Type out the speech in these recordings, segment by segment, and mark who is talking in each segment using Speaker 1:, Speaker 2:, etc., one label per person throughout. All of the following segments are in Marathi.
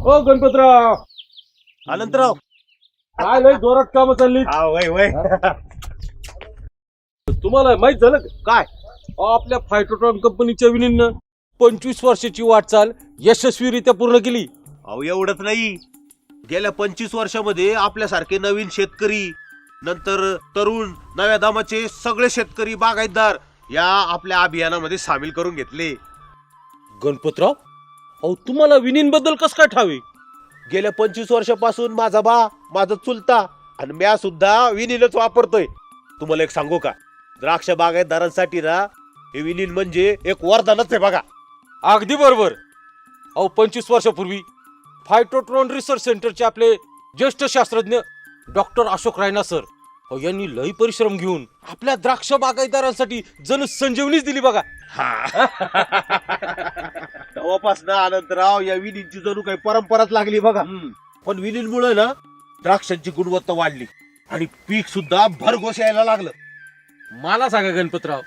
Speaker 1: ओ गणपतराव.
Speaker 2: अनंतराव
Speaker 1: काय लय जोरात काम चालली
Speaker 2: हा वय वय.
Speaker 1: तुम्हाला माहीत झालं का?
Speaker 2: काय?
Speaker 1: अहो, आपल्या फायटोट्रॉन कंपनीच्या विनीनं पंचवीस वर्षाची वाटचाल यशस्वीरित्या पूर्ण केली.
Speaker 2: अहो एवढंच नाही. गेल्या पंचवीस वर्षामध्ये आपल्यासारखे नवीन शेतकरी नंतर तरुण नव्या दामाचे सगळे शेतकरी बागायतदार या आपल्या अभियानामध्ये सामील करून घेतले.
Speaker 1: गणपतराव अहो तुम्हाला विनींबद्दल कस काय ठावे?
Speaker 2: गेल्या पंचवीस वर्षापासून माझा बा माझा चुलता आणि म्या सुद्धा विनीलच वापरतोय. तुम्हाला एक सांगू का? द्राक्ष बागायतदारांसाठी ना हे विनील म्हणजे एक वरदानच आहे बघा.
Speaker 1: अगदी बरोबर. अहो पंचवीस वर्षापूर्वी फायटोट्रॉन रिसर्च सेंटरचे आपले ज्येष्ठ शास्त्रज्ञ डॉक्टर अशोक रायना सर अहो, यांनी लई परिश्रम घेऊन आपल्या द्राक्ष बागायतदारांसाठी जण संजीवनीच दिली बघा.
Speaker 2: तेव्हापासून अनंतराव या विनीलची जणू काही परंपराच लागली बघा. पण विनीलमुळे ना द्राक्षांची गुणवत्ता वाढली. आणि पीक सुद्धा भरघोस यायला लागलं.
Speaker 1: मला सांगा गणपतराव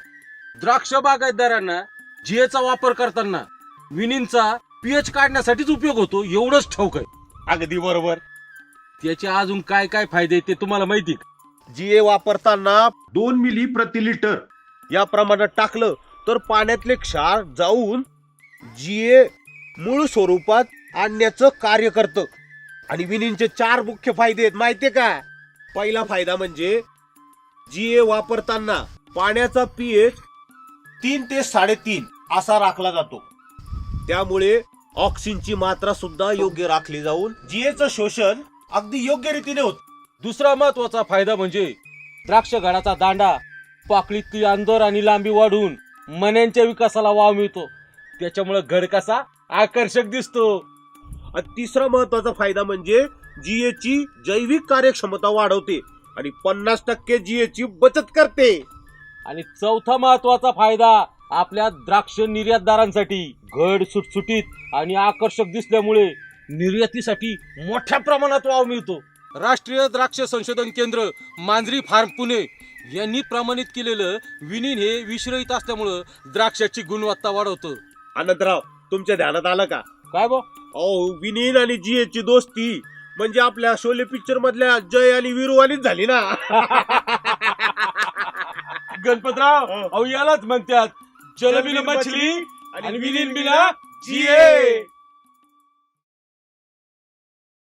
Speaker 1: द्राक्ष बागायतदारांना जिएचा वापर करताना विनींचा पीएच काढण्यासाठीच उपयोग होतो एवढंच ठाऊक आहे.
Speaker 2: अगदी बरोबर.
Speaker 1: त्याचे अजून काय काय फायदे ते तुम्हाला माहिती?
Speaker 2: जीए वापरताना दोन मिली प्रति लिटर या प्रमाणात टाकलं तर पाण्यातले क्षार जाऊन जीए मूळ स्वरूपात आणण्याचं कार्य करतं. आणि विनींचे चार मुख्य फायदे आहेत माहितीये का? पहिला फायदा म्हणजे जीए वापरताना पाण्याचा पीएच तीन ते साडेतीन असा राखला जातो. त्यामुळे ऑक्सिजनची मात्रा सुद्धा योग्य राखली जाऊन जीएचं शोषण अगदी योग्य रीतीने होत.
Speaker 1: दुसरा महत्त्वाचा फायदा म्हणजे द्राक्ष घडाचा दांडा पाकळीतली अंदर आणि लांबी वाढून मण्यांच्या विकासाला वाव मिळतो. त्याच्यामुळे घड कसा? आकर्षक दिसतो.
Speaker 2: आणि तिसरा महत्त्वाचा फायदा म्हणजे जीए ची जैविक कार्यक्षमता वाढवते आणि पन्नास टक्के जीए ची बचत करते.
Speaker 1: आणि चौथा महत्त्वाचा फायदा आपल्या द्राक्ष निर्यातदारांसाठी. घड सुटसुटीत आणि आकर्षक दिसल्यामुळे निर्यातीसाठी मोठ्या प्रमाणात वाव मिळतो. राष्ट्रीय द्राक्ष संशोधन केंद्र मांजरी फार्म पुणे यांनी प्रमाणित केलेलं विनीन हे विषरहित असल्यामुळं द्राक्षाची गुणवत्ता वाढवतं.
Speaker 2: अनंतराव तुमच्या ध्यानात आलं का?
Speaker 1: काय बा?
Speaker 2: अहो विनीन आणि जीए ची दोस्ती म्हणजे आपल्या शोले पिक्चर मधल्या जय आणि वीरुवालीच झाली ना.
Speaker 1: गणपतराव अहो यालाच म्हणतात जलबिन मछली
Speaker 2: आणि बिना
Speaker 1: बिना जिये